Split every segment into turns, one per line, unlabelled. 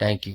Thank you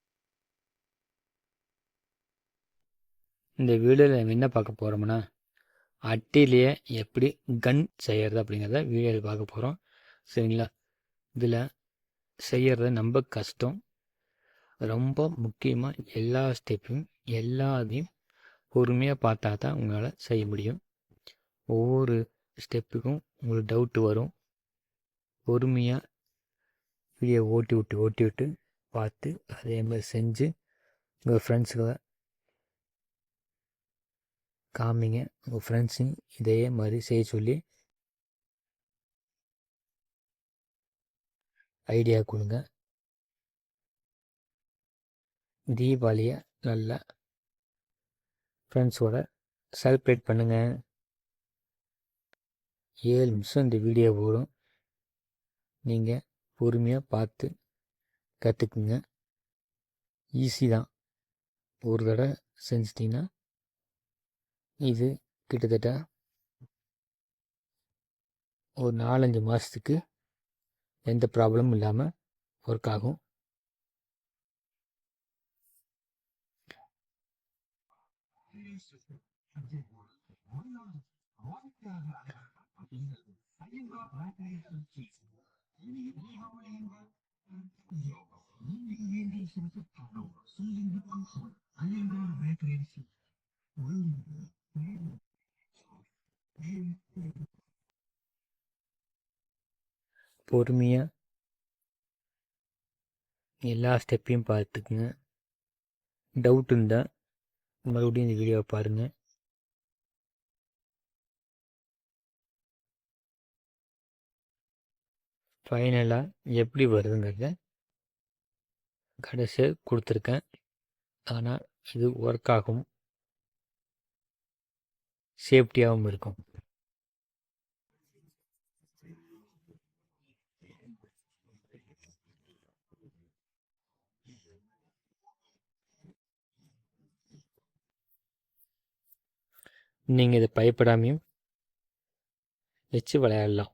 இந்த வீடியோவில் நம்ம என்ன பார்க்க போகிறோம்னா அட்டையிலேயே எப்படி கன் செய்கிறது அப்படிங்கிறத வீடியோவில் பார்க்க போகிறோம் சரிங்களா? இதில் செய்கிறது ரொம்ப கஷ்டம். ரொம்ப முக்கியமாக எல்லா ஸ்டெப்பையும் எல்லாத்தையும் பொறுமையாக பார்த்தா தான் உங்களால் செய்ய முடியும். ஒவ்வொரு ஸ்டெப்புக்கும் உங்களுக்கு டவுட்டு வரும். பொறுமையாக வீடியோ ஓட்டி விட்டு ஓட்டி விட்டு பார்த்து அதே மாதிரி செஞ்சு உங்கள் ஃப்ரெண்ட்ஸுகளை காமிங்க. உங்கள் ஃப்ரெண்ட்ஸையும் இதே மாதிரி செய்ய சொல்லி ஐடியா கொடுங்க. தீபாவளியை நல்லா ஃப்ரெண்ட்ஸோட செலிப்ரேட் பண்ணுங்கள் ஏழு நிமிஷம் இந்த வீடியோ போடும் நீங்கள் பொறுமையாக பார்த்து கற்றுக்குங்க ஈஸி தான். ஒரு தடவை செஞ்சிட்டிங்கன்னா இது கிட்டத்தட்ட ஒரு நாலஞ்சு மாதத்துக்கு எந்த ப்ராப்ளமும் இல்லாமல் ஒர்க் ஆகும். பொறுமையாக எல்லா ஸ்டெப்பையும் பார்த்துக்குங்க. டவுட் இருந்தால் மறுபடியும் இந்த வீடியோவை பாருங்கள் ஃபைனலாக எப்படி வருதுங்கிறத கடைசியாக கொடுத்துருக்கேன். ஆனால் இது ஒர்க் ஆகும். சேஃப்டியாகவும் இருக்கும். நீங்கள் இதை பயப்படாமையும் வச்சு விளையாடலாம்.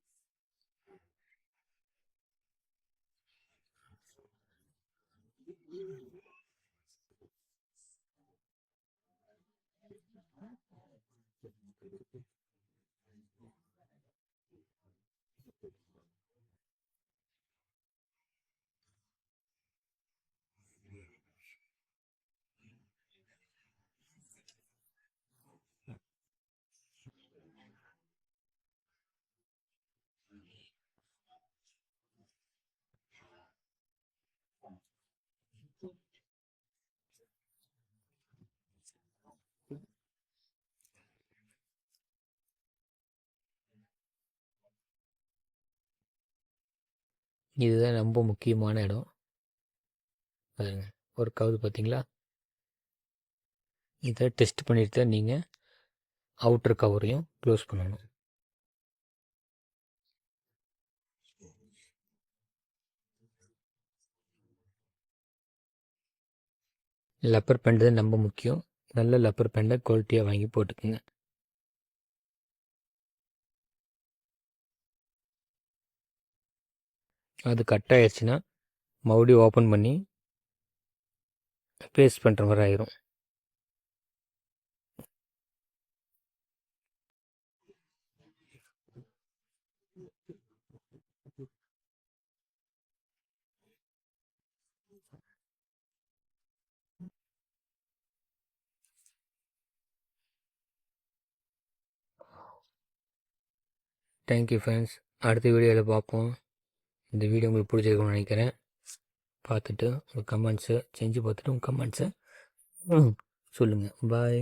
இதுதான் ரொம்ப முக்கியமான இடம். பாருங்க ஒர்க் ஆகுது பார்த்தீங்களா? இதை டெஸ்ட் பண்ணிட்டு தான் நீங்கள் அவுட்டர் கவரையும் க்ளோஸ் பண்ணணும். லப்பர் பேண்ட் தான் ரொம்ப முக்கியம். நல்ல லப்பர் பேண்டை குவாலிட்டியாக வாங்கி போட்டுக்குங்க. அது கட் ஆயிடுச்சுன்னா மறுபடியும் ஓப்பன் பண்ணி பேஸ்ட் பண்ணுற மாதிரி ஆயிரும். தேங்க்யூ ஃப்ரெண்ட்ஸ் அடுத்த வீடியோவில் பார்ப்போம். இந்த வீடியோ உங்களுக்கு பிடிச்சிருக்கும்னு நினைக்கிறேன். பார்த்துட்டு உங்கள் கமெண்ட்ஸை செஞ்சு பார்த்துட்டு உங்கள் கமெண்ட்ஸை சொல்லுங்கள் பாய்